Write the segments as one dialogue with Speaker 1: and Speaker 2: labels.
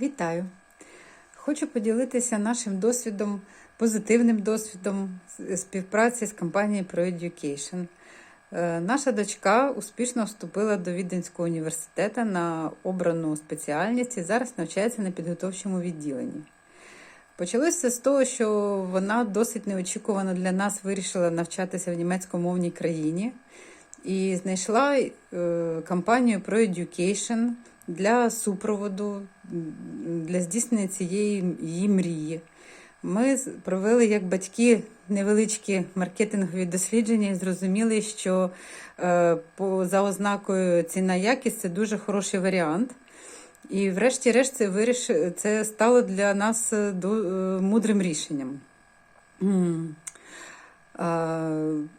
Speaker 1: Вітаю! Хочу поділитися нашим досвідом, позитивним досвідом співпраці з компанією ProEducation. Е, Наша дочка успішно вступила до Віденського університету на обрану спеціальність і зараз навчається на підготовчому відділенні. Почалося з того, що вона досить неочікувано для нас вирішила навчатися в німецькомовній країні і знайшла е, компанію ProEducation для супроводу, для здійснення цієї її мрії. Ми провели як батьки невеличкі маркетингові дослідження і зрозуміли, що е, по, за ознакою ціна якість це дуже хороший варіант. І врешті-решт це, виріш... це стало для нас е, е, мудрим рішенням.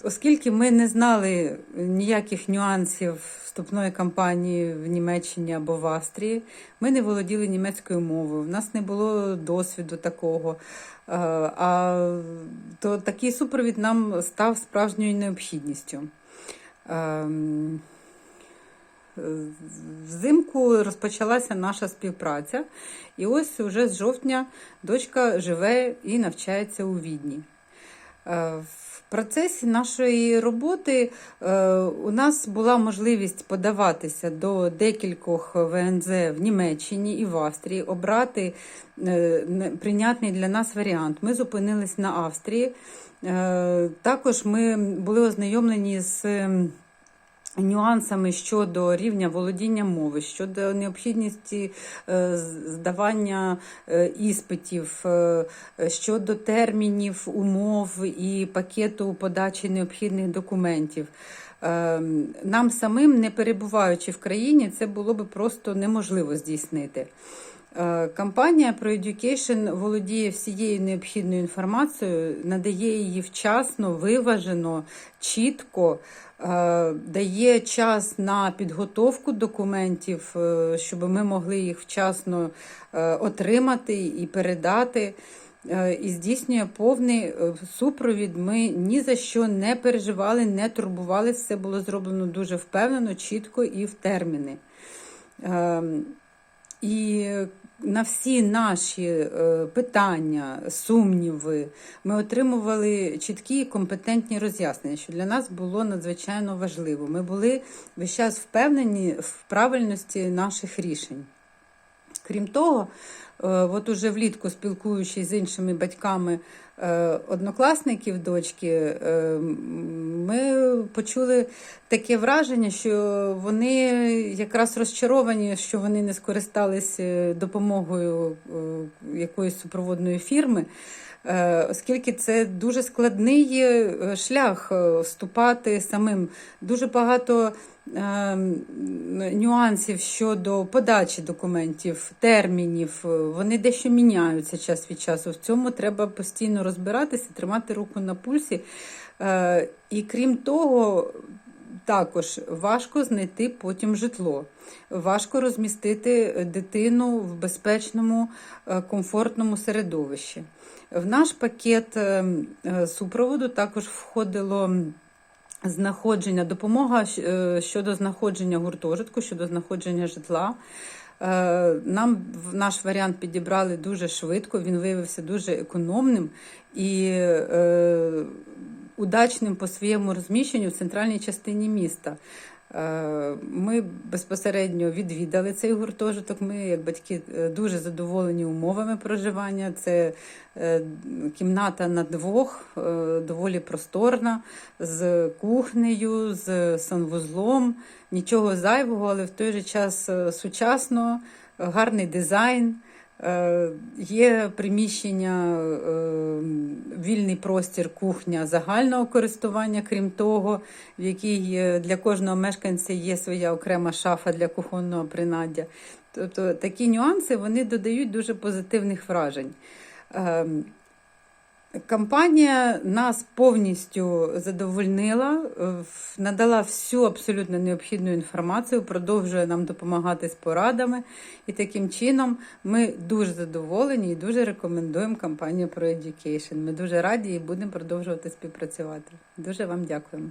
Speaker 1: Оскільки ми не знали ніяких нюансів вступної кампанії в Німеччині або в Австрії, ми не володіли німецькою мовою, в нас не було досвіду такого. А, то такий супровід нам став справжньою необхідністю. Взимку розпочалася наша співпраця, і ось уже з жовтня дочка живе і навчається у Відні. Процесі нашої роботи е, у нас була можливість подаватися до декількох ВНЗ в Німеччині і в Австрії, обрати е, прийнятний для нас варіант. Ми зупинились на Австрії. Е, Також ми були ознайомлені з. Нюансами щодо рівня володіння мови, щодо необхідності е, здавання е, іспитів, е, щодо термінів, умов і пакету подачі необхідних документів. Е, Нам самим, не перебуваючи в країні, це було би просто неможливо здійснити. Е, Компанія ProEducation володіє всією необхідною інформацією, надає її вчасно, виважено, чітко, е, дає час на підготовку документів, е, щоб ми могли їх вчасно отримати і передати. Е, І здійснює повний е, супровід. Ми ні за що не переживали, не турбували. Все було зроблено дуже впевнено, чітко і в терміни. Ем, І на всі наші е, питання, сумніви, ми отримували чіткі і компетентні роз'яснення, що для нас було надзвичайно важливо. Ми були весь час впевнені в правильності наших рішень. Крім того, е, от уже влітку спілкуючись з іншими батьками е, однокласників дочки, е, ми почули таке враження, що вони якраз розчаровані, що вони не скористались допомогою якоїсь супроводної фірми. Е, Оскільки це дуже складний е, шлях е, вступати самим. Дуже багато нюансів щодо подачі документів, термінів. Вони дещо міняються час від часу. В цьому треба постійно розбиратися, тримати руку на пульсі. І крім того, також важко знайти потім житло, важко розмістити дитину в безпечному, е, комфортному середовищі. В наш пакет е, е, супроводу також входило знаходження, допомога щодо знаходження гуртожитку, щодо знаходження житла. Нам наш варіант підібрали дуже швидко, він виявився дуже економним і удачним по своєму розміщенню в центральній частині міста. Е, Ми безпосередньо відвідали цей гуртожиток. Ми, як батьки, е, дуже задоволені умовами проживання. Це е, кімната на двох, доволі просторна, з кухнею, з санвузлом. Нічого зайвого, але в той же час сучасно, гарний дизайн. Є приміщення, вільний простір, кухня загального користування, крім того, в якій е, для кожного мешканця є своя окрема шафа для кухонного принаддя. Тобто такі нюанси вони додають дуже позитивних вражень. Компанія нас повністю задовольнила, е, надала всю абсолютно необхідну інформацію, продовжує нам допомагати з порадами. І таким чином ми дуже задоволені і дуже рекомендуємо компанію ProEducation. Ми дуже раді і будемо продовжувати співпрацювати. Дуже вам дякуємо.